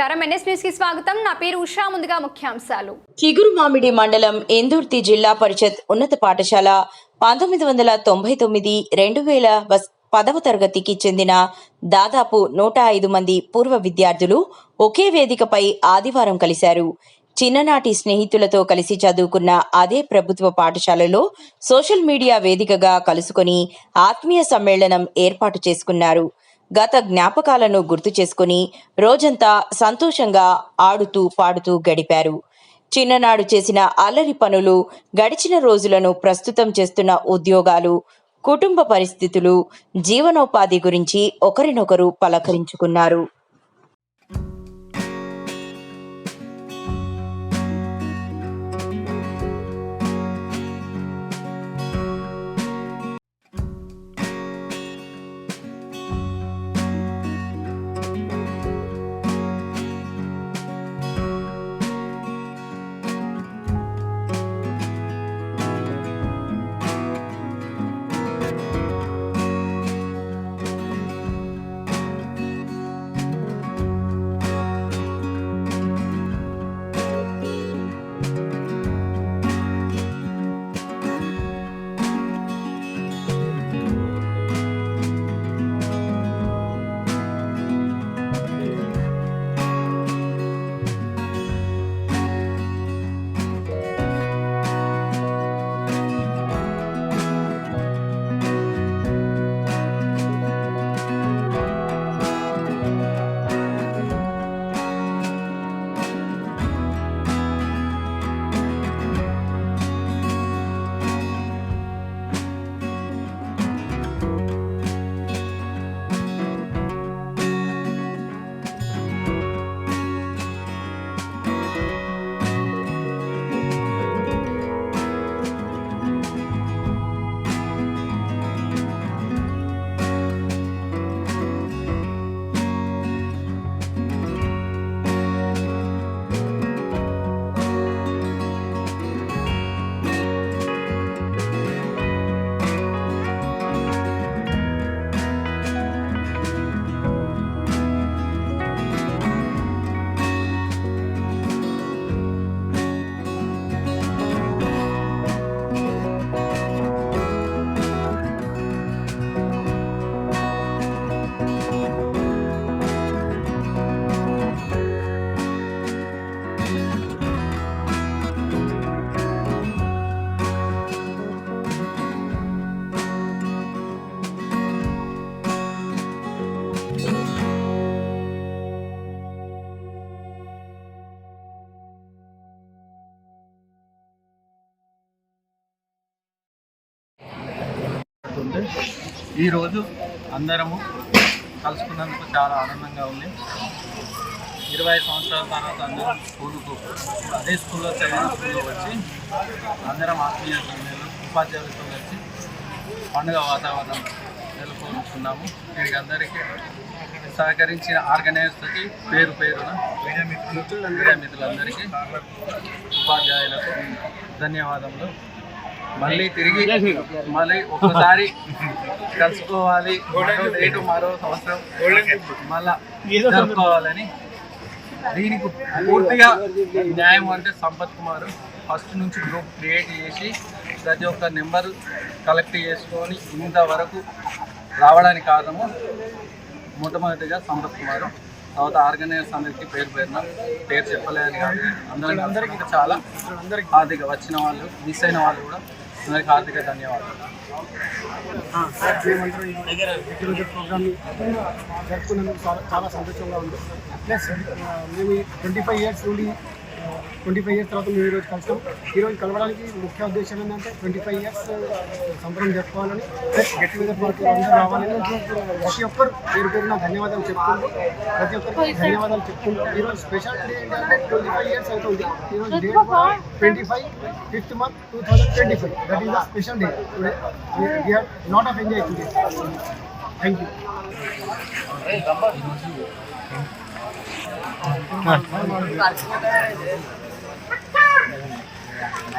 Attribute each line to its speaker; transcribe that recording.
Speaker 1: నమస్కారం. ఎన్ఎస్కి స్వాగతం. నా పేరు ఉషా. ముందుగా ముఖ్యాంశాలు.
Speaker 2: చిగురు మామిడి మండలం ఎందుర్తి జిల్లా పరిషత్ ఉన్నత పాఠశాల పంతొమ్మిది వందల తొంభై తొమ్మిది రెండు వేల పదవ తరగతికి చెందిన దాదాపు నూట ఐదు మంది పూర్వ విద్యార్థులు ఒకే వేదికపై ఆదివారం కలిశారు. చిన్ననాటి స్నేహితులతో కలిసి చదువుకున్న అదే ప్రభుత్వ పాఠశాలలో సోషల్ మీడియా వేదికగా కలుసుకొని ఆత్మీయ సమ్మేళనం ఏర్పాటు చేసుకున్నారు. గత జ్ఞాపకాలను గుర్తు చేసుకుని రోజంతా సంతోషంగా ఆడుతూ పాడుతూ గడిపారు. చిన్ననాడు చేసిన అల్లరి పనులు గడిచిన రోజులను ప్రస్తుతం చేస్తున్న ఉద్యోగాలు కుటుంబ పరిస్థితులు జీవనోపాధి గురించి ఒకరినొకరు పలకరించుకున్నారు.
Speaker 3: ఉంది ఈరోజు అందరము కలుసుకున్నందుకు చాలా ఆనందంగా ఉంది. ఇరవై సంవత్సరాల తర్వాత అందరం స్కూలుకు అదే స్కూల్లో చదివిన స్కూల్లో వచ్చి అందరం ఆత్మీయ ఉపాధ్యాయులతో వచ్చి పండుగ వాతావరణం నెలకొల్పుకున్నాము. వీరికి అందరికీ సహకరించిన ఆర్గనైజర్స్కి పేరు పేరున మీడియా మిత్రులందరికీ ఉపాధ్యాయులకు ధన్యవాదములు. మళ్ళీ తిరిగి మళ్ళీ ఒక్కసారి కలుసుకోవాలి. మరో డేటు మరో సంవత్సరం మళ్ళా జరుపుకోవాలని దీనికి పూర్తిగా న్యాయం అంటే సంపత్ కుమార్ ఫస్ట్ నుంచి గ్రూప్ క్రియేట్ చేసి ప్రతి ఒక్క నెంబర్ కలెక్ట్ చేసుకొని ఇంతవరకు రావడానికి కారణము మొట్టమొదటిగా సంపత్ కుమార్. తర్వాత ఆర్గనైజర్స్ అందరికీ పేరు పేరున పేరు చెప్పలేదని కాదు. అందరికీ అందరికీ చాలా ఆర్థిక వచ్చిన వాళ్ళు మిస్ అయిన వాళ్ళు కూడా అందరికీ ఆర్థిక ధన్యవాదాలు.
Speaker 4: ఈరోజు ప్రోగ్రామ్ జరుపుకున్నందుకు చాలా చాలా సంతోషంగా ఉంది. ప్లస్ మేము ట్వంటీ ఫైవ్ ఇయర్స్ నుండి ట్వంటీ ఫైవ్ ఇయర్స్ తర్వాత మేము ఈరోజు కలిసాం. ఈరోజు కలవడానికి ముఖ్య ఉద్దేశం ఏంటంటే ట్వంటీ ఫైవ్ ఇయర్స్ సంబరం జరుపుకోవాలని గెట్ టుగెదర్ పార్టీ అందరూ రావాలని ప్రతి ఒక్కరు పేరు పేరున ధన్యవాదాలు చెప్తుండ్రు ప్రతి ఒక్కరికి ధన్యవాదాలు చెప్తుండ్రు ఈరోజు స్పెషల్ డే ఏంటంటే ట్వంటీ ఫైవ్ ఇయర్స్ అవుతుంది ఈరోజు date twenty five fifth month two thousand twenty five that is the special day today lot of enjoy today thank you